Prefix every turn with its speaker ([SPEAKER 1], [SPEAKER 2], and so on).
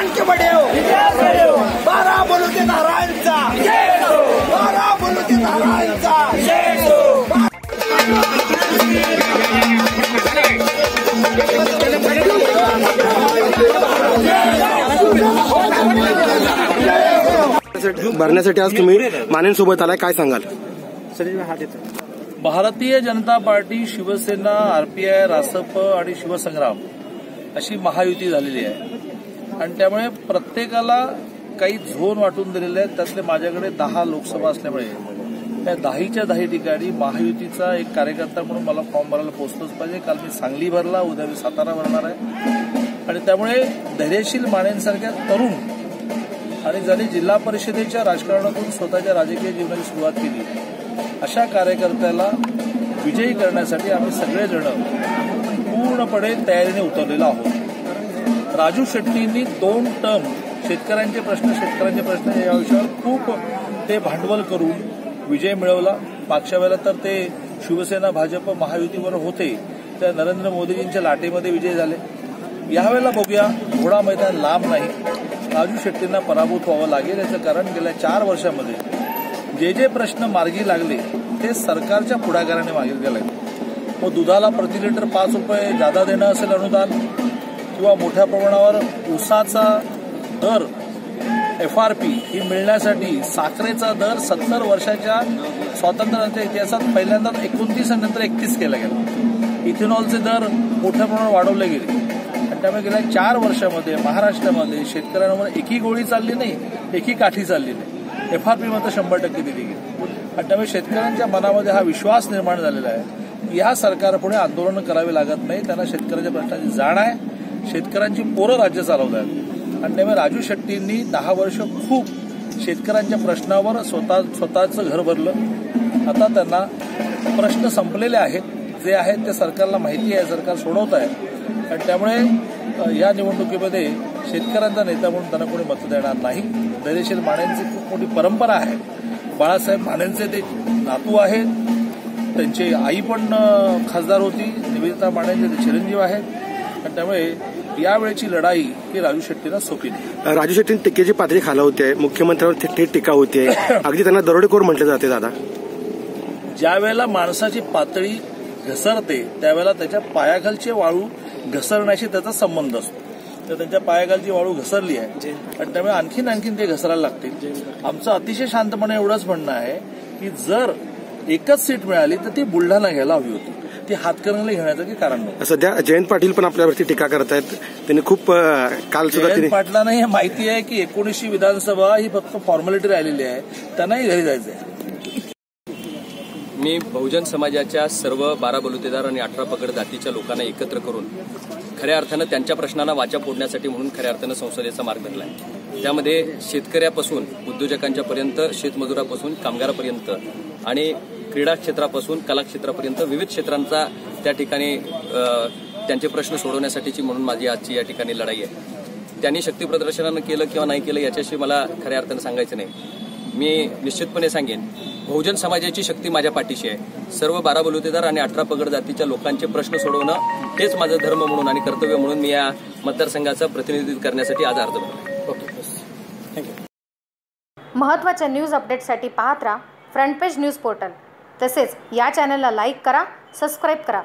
[SPEAKER 1] बडेव बारा बोलूचे नारायणचा. बारा बोलूचे नारायणचा.
[SPEAKER 2] भरण्यासाठी आज तुम्ही मानेंसोबत आलाय काय सांगाल?
[SPEAKER 3] भारतीय जनता पार्टी शिवसेना आरपीआय रासप आणि शिवसंग्राम अशी महायुती झालेली आहे. आणि त्यामुळे प्रत्येकाला काही झोन वाटून दिलेले आहेत. त्यातले माझ्याकडे दहा लोकसभा असल्यामुळे त्या दहाच्या दहा ठिकाणी महायुतीचा एक कार्यकर्ता म्हणून मला फॉर्म भरायला पोचलंच पाहिजे. काल मी सांगली भरला उद्या मी सातारा भरणार आहे. आणि त्यामुळे धैर्यशील मानेंसारख्या तरुण आणि ज्यांनी जिल्हा परिषदेच्या राजकारणातून स्वतःच्या राजकीय जीवनाची सुरुवात केली अशा कार्यकर्त्याला विजयी करण्यासाठी आम्ही सगळेजण पूर्णपणे तयारीने उतरलेलो आहोत. राजू शेट्टींनी दोन टर्म शेतकऱ्यांचे प्रश्न शेतकऱ्यांचे प्रश्न या विषयावर खूप ते भांडवल करून विजय मिळवला. मागच्या वेळेला तर ते शिवसेना भाजप महायुतीवर होते. त्या नरेंद्र मोदीजींच्या लाटेमध्ये विजय झाले. यावेळेला बघूया घोडा मैदान लांब नाही. राजू शेट्टींना पराभूत व्हावं लागेल याचं कारण गेल्या चार वर्षामध्ये जे जे प्रश्न मार्गी लागले ते सरकारच्या पुढाकाराने मागे गेले. मग दुधाला प्रति लिटर पाच रुपये जादा देणं असेल अनुदान किंवा मोठ्या प्रमाणावर ऊसाचा दर एफ आर पी ही मिळण्यासाठी साखरेचा दर सत्तर वर्षाच्या स्वातंत्र्याच्या इतिहासात पहिल्यांदा एकोणतीस आणि नंतर एकतीस केला गेला. इथेनॉलचे दर मोठ्या प्रमाणावर वाढवले गेले. आणि त्यामुळे गेल्या चार वर्षामध्ये महाराष्ट्रामध्ये शेतकऱ्यांवर एकही गोळी चालली नाही एकही काठी चालली नाही. एफ आर पी मात्र शंभर टक्के दिली गेली. आणि त्यामुळे शेतकऱ्यांच्या मनामध्ये हा विश्वास निर्माण झालेला आहे या सरकारपुढे आंदोलन करावे लागत नाही त्यांना शेतकऱ्याच्या प्रश्नाची जाण आहे. शेतकऱ्यांची पोरं राज्य चालवत आहेत आणि त्यामुळे राजू शेट्टींनी दहा वर्ष खूप शेतकऱ्यांच्या प्रश्नावर स्वतः स्वतःचं घर भरलं. आता त्यांना प्रश्न संपलेले आहेत. जे आहेत ते सरकारला माहिती आहे सरकार सोडवत आहे. आणि त्यामुळे या निवडणुकीमध्ये शेतकऱ्यांचा नेता म्हणून त्यांना कोणी मत देणार नाही. धैर्यशील मानेंची खूप मोठी परंपरा आहे. बाळासाहेब मानेंचे ते नातू आहेत. त्यांची आई पण खासदार होती. निवेदिता मानेंचे ते चिरंजीव आहेत. आणि त्यामुळे यावेळेची लढाई ही राजू शेट्टीला सोपी नाही.
[SPEAKER 2] राजू शेट्टी टीकेची पातळी खालावते मुख्यमंत्र्यांवर थेट थेट टीका होते. अगदी त्यांना दरोडेखोर म्हटले जाते दादा.
[SPEAKER 3] ज्या वेळेला माणसाची पातळी घसरते त्यावेळेला त्याच्या पायाखालची वाळू घसरण्याशी त्याचा संबंध असतो. तर त्यांच्या पायाखालची वाळू घसरली आहे आणि त्यामुळे आणखीन आणखीन ते घसरायला लागतील. आमचं अतिशय शांतपणे एवढंच म्हणणं आहे की जर एकच सीट मिळाली तर ती बुलढाणा घ्यायला हवी होती. ती हातकणंगले घेण्याचं काही कारण नव्हतं
[SPEAKER 2] सध्या जयंत पाटील पण आपल्यावरती टीका करतायत त्यांनी खूप काल सुद्धा
[SPEAKER 3] पाटलांना हे माहिती आहे की एकोणीसशे विधानसभा ही फक्त फॉर्मॅलिटी राहिलेली आहे. त्यांनाही घरी जायचं आहे
[SPEAKER 4] मी बहुजन समाजाच्या सर्व बारा बलुतेदार आणि अठरा पगड जातीच्या लोकांना एकत्र करून खऱ्या अर्थानं त्यांच्या प्रश्नांना वाचा फोडण्यासाठी म्हणून खऱ्या अर्थानं संसदेचा मार्ग धरला आहे त्यामध्ये शेतकऱ्यापासून उद्योजकांच्या पर्यंत शेतमजुरापासून कामगारापर्यंत आणि क्रीडा क्षेत्रापासून कला क्षेत्रापर्यंत विविध क्षेत्रांचा त्या ठिकाणी त्यांचे प्रश्न सोडवण्यासाठीची म्हणून माझी आजची या ठिकाणी लढाई आहे. त्यांनी शक्ती प्रदर्शनानं केलं किंवा नाही केलं याच्याशी मला खऱ्या अर्थानं सांगायचं नाही. मी निश्चितपणे सांगेन बहुजन समाजाची शक्ती माझ्या पाठीशी आहे. सर्व बारा बलुतेदार आणि अठरा पगड जातीच्या लोकांचे प्रश्न सोडवणं हेच माझं धर्म म्हणून आणि कर्तव्य म्हणून मी या मतदारसंघाचं प्रतिनिधित्व करण्यासाठी आज अर्ज भरला
[SPEAKER 5] महत्त्वाच्या न्यूज अपडेटसाठी पाहत राहा फ्रंट पेज न्यूज पोर्टल. तसेच या चॅनलला लाईक करा सबस्क्राईब करा.